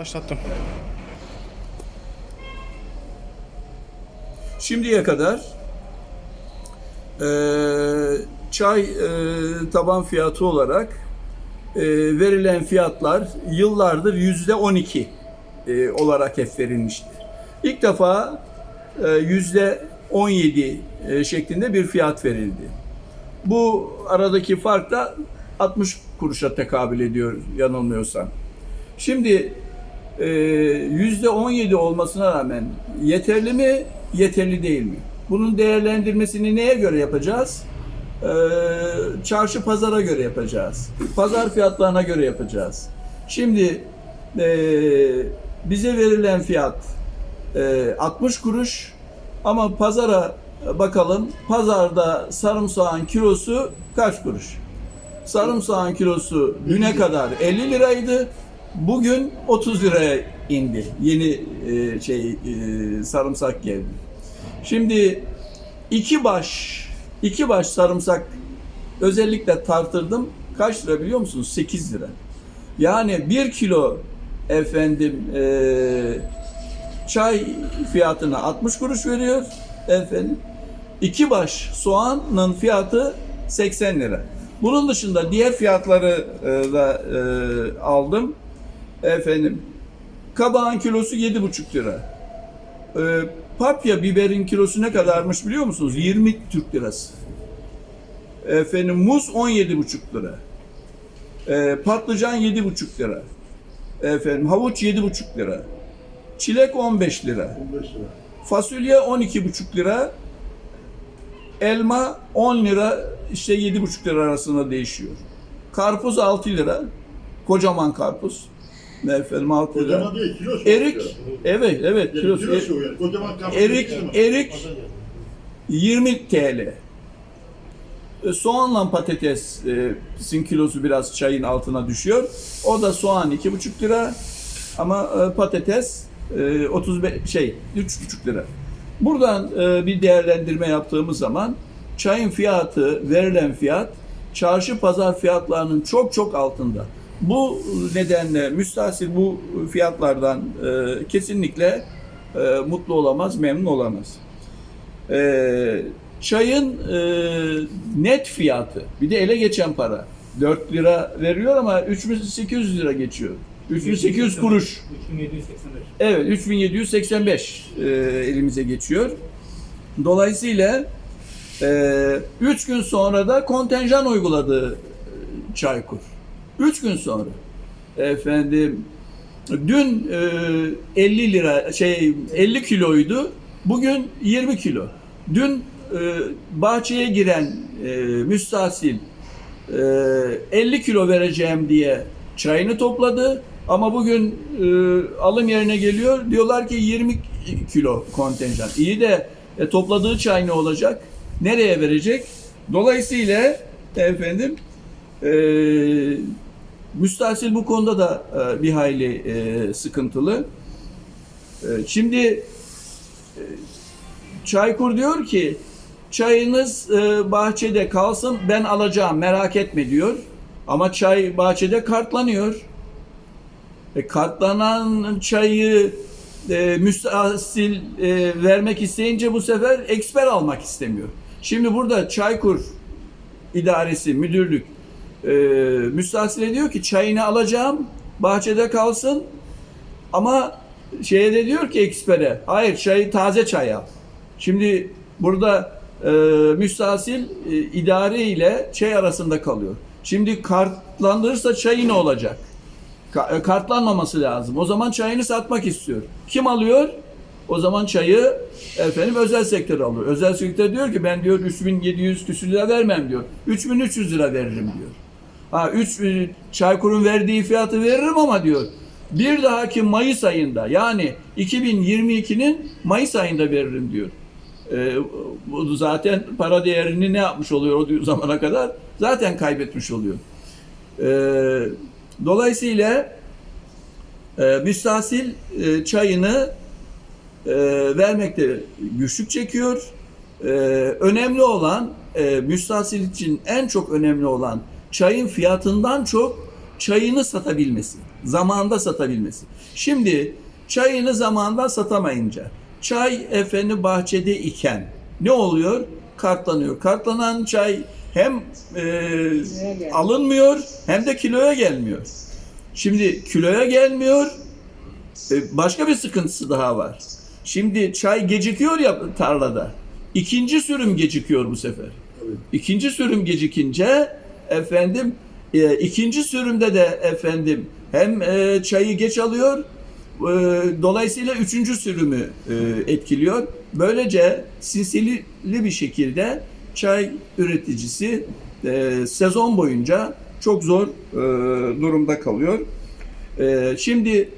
Başlattım. Şimdiye kadar eee, çay eee, taban fiyatı olarak eee, verilen fiyatlar yıllardır yüzde 12 eee, olarak hep verilmiştir. İlk defa eee, yüzde 17 eee, şeklinde bir fiyat verildi. Bu aradaki fark da 60 kuruşa tekabül ediyor yanılmıyorsam. Şimdi e, yüzde 17 olmasına rağmen yeterli mi, yeterli değil mi? Bunun değerlendirmesini neye göre yapacağız? E, çarşı pazara göre yapacağız. Pazar fiyatlarına göre yapacağız. Şimdi e, bize verilen fiyat e, 60 kuruş ama pazara bakalım. Pazarda sarımsağın kilosu kaç kuruş? Sarımsağın kilosu düne kadar 50 liraydı. Bugün 30 liraya indi. Yeni e, şey e, sarımsak geldi. Şimdi iki baş iki baş sarımsak özellikle tartırdım. Kaç lira biliyor musunuz? 8 lira. Yani bir kilo efendim e, çay fiyatına 60 kuruş veriyor efendim. İki baş soğanın fiyatı 80 lira. Bunun dışında diğer fiyatları e, da e, aldım. Efendim kabağın kilosu 7,5 lira. E, papya biberin kilosu ne kadarmış biliyor musunuz? 20 Türk lirası. Efendim muz 17,5 lira. E, patlıcan 7,5 lira. Efendim havuç 7,5 lira. Çilek 15 lira. 15 lira. Fasulye 12,5 lira. Elma 10 lira işte 7,5 lira arasında değişiyor. Karpuz 6 lira. Kocaman karpuz. Efendim 6 lira. Kocaman değil, kilo şu. Erik evet evet Yani kilosu. kilo şu yani. Kocaman. Erik erik 20 TL. E, Soğanla patatesin kilosu biraz çayın altına düşüyor. O da soğan 2,5 lira ama e, patates e, 35 şey 3,5 lira. Buradan e, bir değerlendirme yaptığımız zaman çayın fiyatı, verilen fiyat çarşı pazar fiyatlarının çok çok altında. Bu nedenle müstahsil bu fiyatlardan e, kesinlikle e, mutlu olamaz, memnun olamaz. Ee, çayın e, net fiyatı bir de ele geçen para 4 lira veriyor ama 3800 lira geçiyor. 3800 kuruş. 3785. Evet 3785 e, elimize geçiyor. Dolayısıyla 3 gün sonra da kontenjan uyguladı e, Çaykur. 3 gün sonra. Efendim dün e, 50 lira şey 50 kiloydu. Bugün 20 kilo. Dün e, bahçeye giren e, müstahsil e, 50 kilo vereceğim diye çayını topladı. Ama bugün e, alım yerine geliyor. Diyorlar ki 20 kilo kontenjan. İyi de e, topladığı çay ne olacak? Nereye verecek? Dolayısıyla efendim e, müstahsil bu konuda da e, bir hayli e, sıkıntılı. E, şimdi e, Çaykur diyor ki çayınız e, bahçede kalsın ben alacağım merak etme diyor. Ama çay bahçede kartlanıyor. E, kartlanan çayı e, müstahsil e, vermek isteyince bu sefer eksper almak istemiyor. Şimdi burada Çaykur idaresi, müdürlük e, müstahsile diyor ki çayını alacağım, bahçede kalsın ama şeye de diyor ki ekspere, hayır çayı taze çay al. Şimdi burada e, müstahsil e, idare ile çay arasında kalıyor. Şimdi kartlandırırsa çayı ne olacak? E, kartlanmaması lazım. O zaman çayını satmak istiyor. Kim alıyor? O zaman çayı efendim özel sektör alıyor. Özel sektör diyor ki ben diyor 3700 küsür lira vermem diyor. 3300 lira veririm diyor. Ha 3 e, Çaykur'un verdiği fiyatı veririm ama diyor. Bir dahaki Mayıs ayında yani 2022'nin Mayıs ayında veririm diyor. Ee, bu zaten para değerini ne yapmış oluyor o zamana kadar? Zaten kaybetmiş oluyor. Ee, dolayısıyla e, müstahsil e, çayını e, vermekte güçlük çekiyor. E, önemli olan e, müstahsil için en çok önemli olan çayın fiyatından çok çayını satabilmesi. Zamanında satabilmesi. Şimdi çayını zamanında satamayınca çay efendim bahçede iken ne oluyor? Kartlanıyor. Kartlanan çay hem e, alınmıyor hem de kiloya gelmiyor. Şimdi kiloya gelmiyor. e, Başka bir sıkıntısı daha var. Şimdi çay gecikiyor ya tarlada. İkinci sürüm gecikiyor bu sefer. İkinci sürüm gecikince efendim e, ikinci sürümde de efendim hem e, çayı geç alıyor e, dolayısıyla üçüncü sürümü e, etkiliyor. Böylece silsili bir şekilde çay üreticisi e, sezon boyunca çok zor e, durumda kalıyor. E, şimdi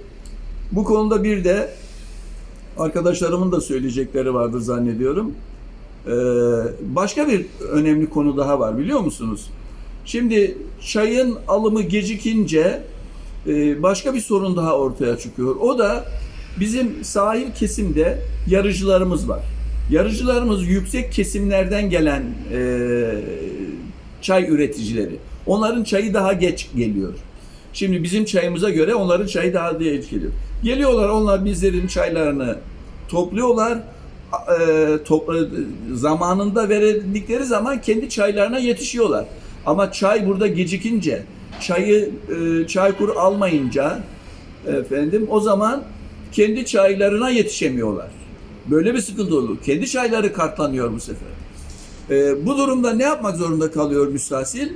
bu konuda bir de arkadaşlarımın da söyleyecekleri vardır zannediyorum. Ee, başka bir önemli konu daha var biliyor musunuz? Şimdi çayın alımı gecikince e, başka bir sorun daha ortaya çıkıyor. O da bizim sahil kesimde yarıcılarımız var. Yarıcılarımız yüksek kesimlerden gelen e, çay üreticileri. Onların çayı daha geç geliyor. Şimdi bizim çayımıza göre onların çayı daha geç geliyor. Geliyorlar onlar bizlerin çaylarını topluyorlar. E, topla, zamanında verildikleri zaman kendi çaylarına yetişiyorlar. Ama çay burada gecikince, çayı e, çaykur almayınca efendim o zaman kendi çaylarına yetişemiyorlar. Böyle bir sıkıntı olur. Kendi çayları kartlanıyor bu sefer. E, bu durumda ne yapmak zorunda kalıyor müstahsil?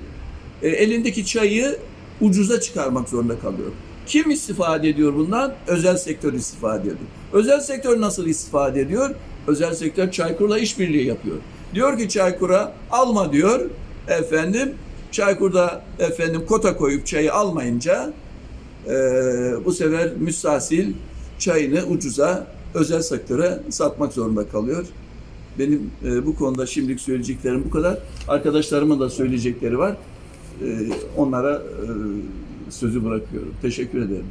E, elindeki çayı ucuza çıkarmak zorunda kalıyor. Kim istifade ediyor bundan? Özel sektör istifade ediyor. Özel sektör nasıl istifade ediyor? Özel sektör Çaykur'la işbirliği yapıyor. Diyor ki Çaykur'a alma diyor. Efendim Çaykur'da efendim kota koyup çayı almayınca e, bu sefer müstahsil çayını ucuza özel sektöre satmak zorunda kalıyor. Benim e, bu konuda şimdilik söyleyeceklerim bu kadar. Arkadaşlarımın da söyleyecekleri var. E, onlara e, sözü bırakıyorum. Teşekkür ederim.